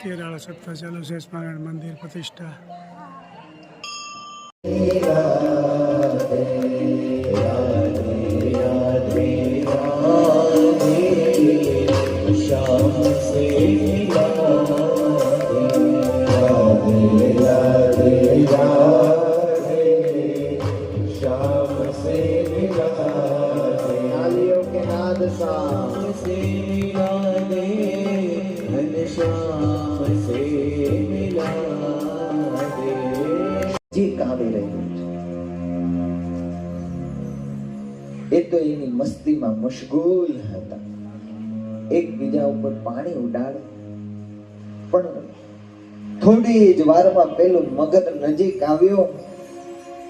કેરાળા સપ્તાહ ચાલુ છે સ્મરણ મંદિર પ્રતિષ્ઠા श्याम से मिला राधे राधे राधे श्याम से મસ્તીમાં મશગુલ હતા. એકબીજા ઉપર પાણી ઉડાડે. પણ થોડી જ વારમાં પેલું મગર નજીક આવ્યો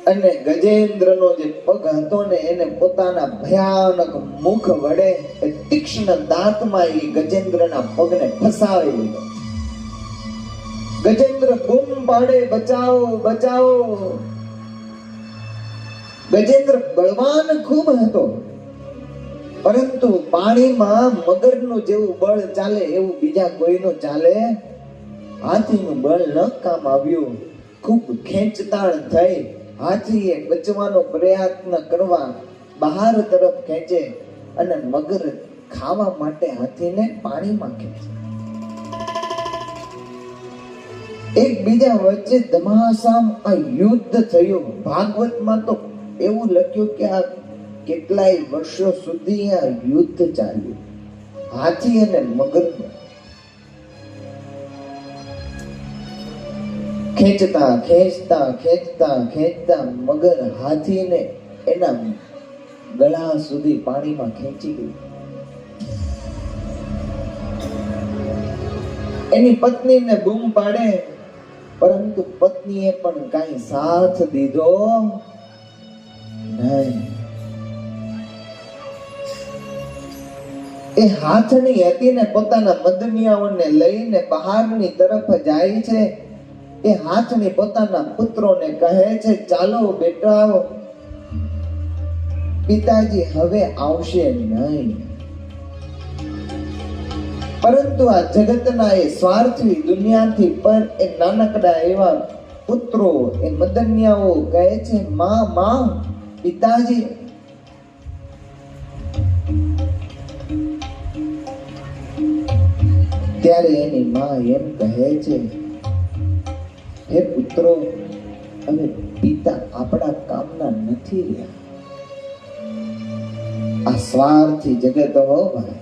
અને ગજેન્દ્રનો જે પગ હતો ને એને પોતાના ભયાનક મુખ વડે તીક્ષ્ણ દાંતમાં એ ગજેન્દ્રના પગને ફસાવી લીધો. ગજેન્દ્ર બૂમ પાડે બચાવો બચાવો. ગજેન્દ્ર બળવાન ખૂબ હતો. પરંતુ પાણીમાં મગરનું જેવું બળ ચાલે એવું બીજા કોઈનું ચાલે? હાથીનું બળ ન કામ આવ્યું. ખૂબ ખેંચતાણ થઈ હાથીએ બચવાનો પ્રયત્ન કરવા બહાર તરફ ખેંચે અને મગર ખાવા માટે હાથીને પાણીમાં ખેંચે. એકબીજા વચ્ચે ધમાસામ આ યુદ્ધ થયું. ભાગવતમાં તો એવું લખ્યું કે આ કેટલાય વર્ષો સુધી આ યુદ્ધ ચાલ્યું. હાથી અને મગરનું ખેંચતા ખેંચતા ખેંચતા ખેંચતા મગર હાથીને એના ગળા સુધી પાણીમાં ખેંચી ગયું. એની પત્નીને બૂમ પાડે, પરંતુ પત્નીએ પણ કાંઈ સાથ દીધો નહીં. એ હાથની હતી ને પોતાના મદનિયાઓને લઈને બહારની તરફ જાય છે. એ હાથની પોતાના પુત્રોને કહે છે, ચાલો બેટા પિતાજી હવે આવશે નહીં. પરંતુ આ જગતના એ સ્વાર્થી દુનિયાથી પર એ નાનકડા એવા પુત્રો, એ મદનિયાઓ કહે છે, માં માં, પિતાજી ત્યારે એની માં એમ કહે છે, હે પુત્રો હવે પિતા આપણા કામના નથી રહ્યા. આ સ્વાર્થી જગત હો ભાઈ.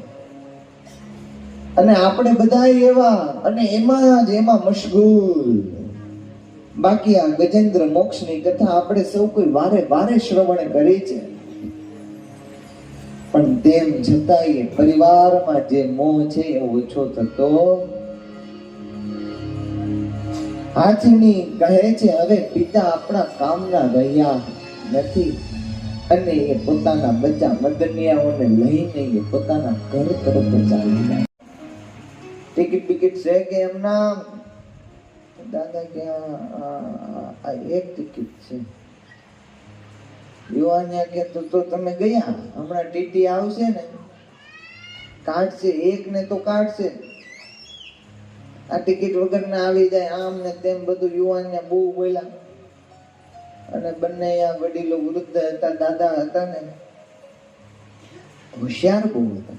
અને આપણે બધા એવા અને એમાં જ એમાં મશગુલ. બાકી આ ગજેન્દ્ર મોક્ષની કથા આપણે સૌ કોઈ વારે વારે શ્રવણ કરી છે. પણ તેમ છતાંય પરિવારમાં જે મોહ છે એ ઓછો થતો હાથની કહે છે, હવે પિતા આપણા કામના રહ્યા નથી અને એ પોતાના બચ્ચા મદનિયાઓને લઈને એ પોતાના ઘર તરફ ચાલી જાય ટિકિટ ટિકિટ છે કે એમના દાદા કે એક ટિકિટ છે. યુવાનિયા કે તો તો તમે ગયા? હમણાં ટીટી આવશે ને. કાઢશે એક ને તો કાઢશે. આ ટિકિટ વગર ને આવી જાય આમ ને તેમ બધું યુવાનને બહુ બોલ્યા. અને બંને આ વડીલો વૃદ્ધ હતા, દાદા હતા ને. હોશિયાર બહુ હતા.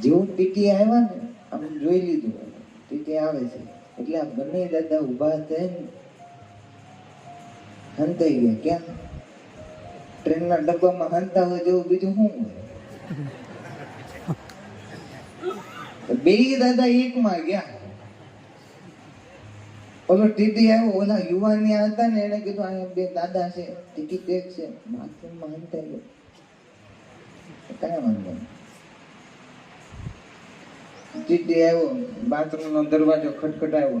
જેવું ટીટી આવ્યા ને, આમ જોઈ લીધું. ટીટી આવે છે. એટલે આ બંને દાદા ઊભા થઈને હંતાઈ ગયા. ક્યાં ટ્રેનના ડબ્બામાં હંતા હોય જેવું બીજું શું હોય? બે દાદા એકમાં ગયા. ઓલો ટીટી આવ્યો, ઓલા યુવાની હતા ને એને કીધું અહીંયા બે દાદા છે, ટિકિટ એક છે. બાથરૂમમાં હંતાઈ ગયો. કયા વાંધો ટીટી આવ્યો બાથરૂમ નો દરવાજો ખટખટાવ્યો.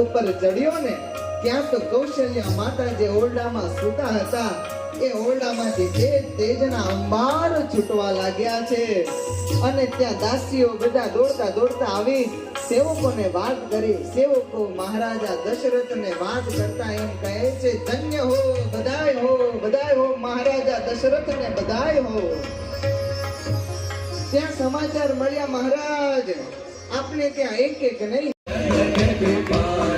ઉપર ચડ્યો ને ત્યાં તો કૌશલ્યા માતા જે ઓરડામાં સૂતા હતા. એ ઓરડામાંથી તેજ તેજના અંબાર છૂટવા લાગ્યા છે. અને ત્યાં દાસીઓ બધા દોડતા દોડતા આવી સેવકોને વાત કરી. સેવકો મહારાજા દશરથને વાત કરતા એમ કહે છે, ધન્ય હો, બધાય હો બધાય હો મહારાજા દશરથને બધાય હો. ત્યાં સમાચાર મળ્યા, મહારાજ આપણે ત્યાં એક એક નહીં.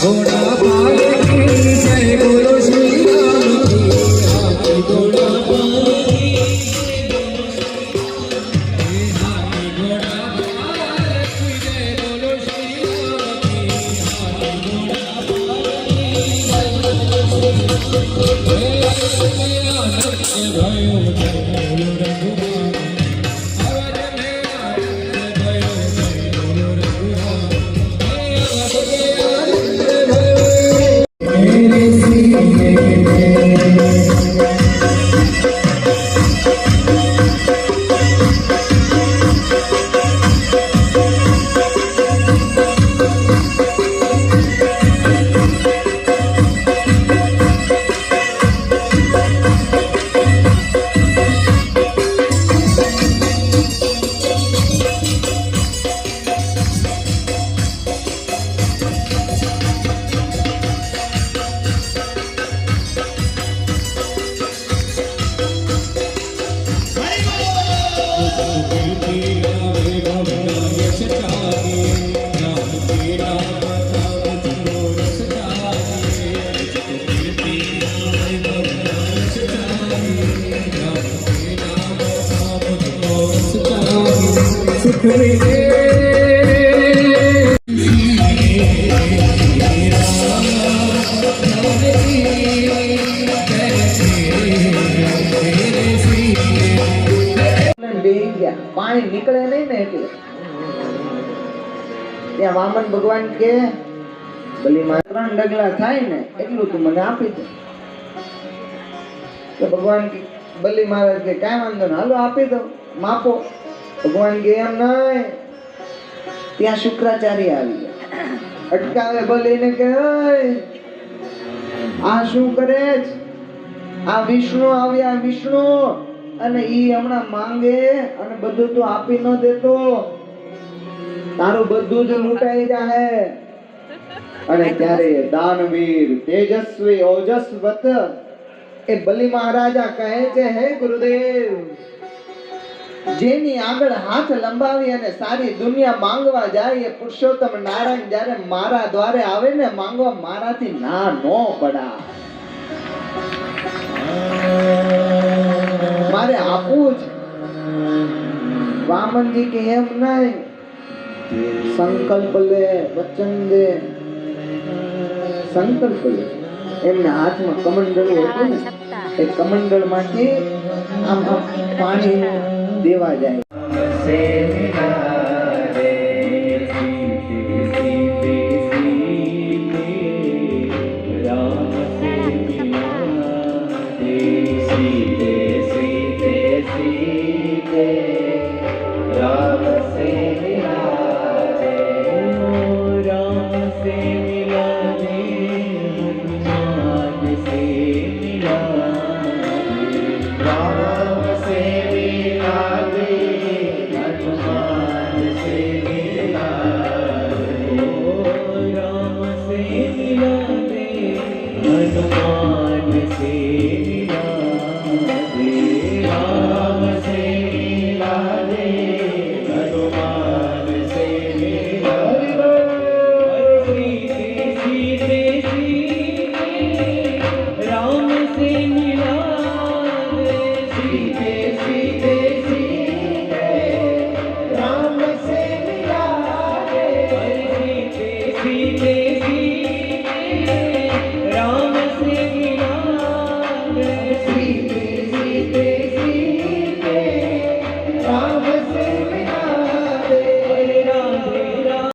થોડા પાલ જય હો! પાણી નીકળે નહીં ને એટલે. ત્યાં વામન ભગવાન કે બલીમાં ત્રણ ડગલા થાય ને, એટલું તું મને આપી દે. તો ભગવાન બલી મહારાજ કે કાંઈ વાંધો નહીં, હાલો આપી દો માપો. ભગવાન કે એમ નહીં. ત્યાં શુક્રાચાર્ય આવી અટકાવે બલીને કે આ શું કરે આ વિષ્ણુ આવ્યા, વિષ્ણુ. અને ઈ હમણાં માંગે અને બધું તો આપી ન દેતો. તારું બધું જ લૂંટાઈ જાહે. અને ત્યારે દાનવીર તેજસ્વી ઓજસ્વત એ બલિ મહારાજા કહે છે, હે ગુરુદેવ જેની આગળ હાથ લંબાવી અને સારી દુનિયા માંગવા જાય એ પુરુષોત્તમ નારાયણ જ્યારે મારા દ્વારે આવે ને માંગવા મારાથી ના નો પડા. મારે આપવું જ. વામનજી કે એમ નહીં. સંકલ્પ લે, વચન દે. સંકલ્પ લે. એમને હાથમાં કમંડળું હતું ને. એ કમંડળમાંથી આમ આમ પાણી દેવા જાય.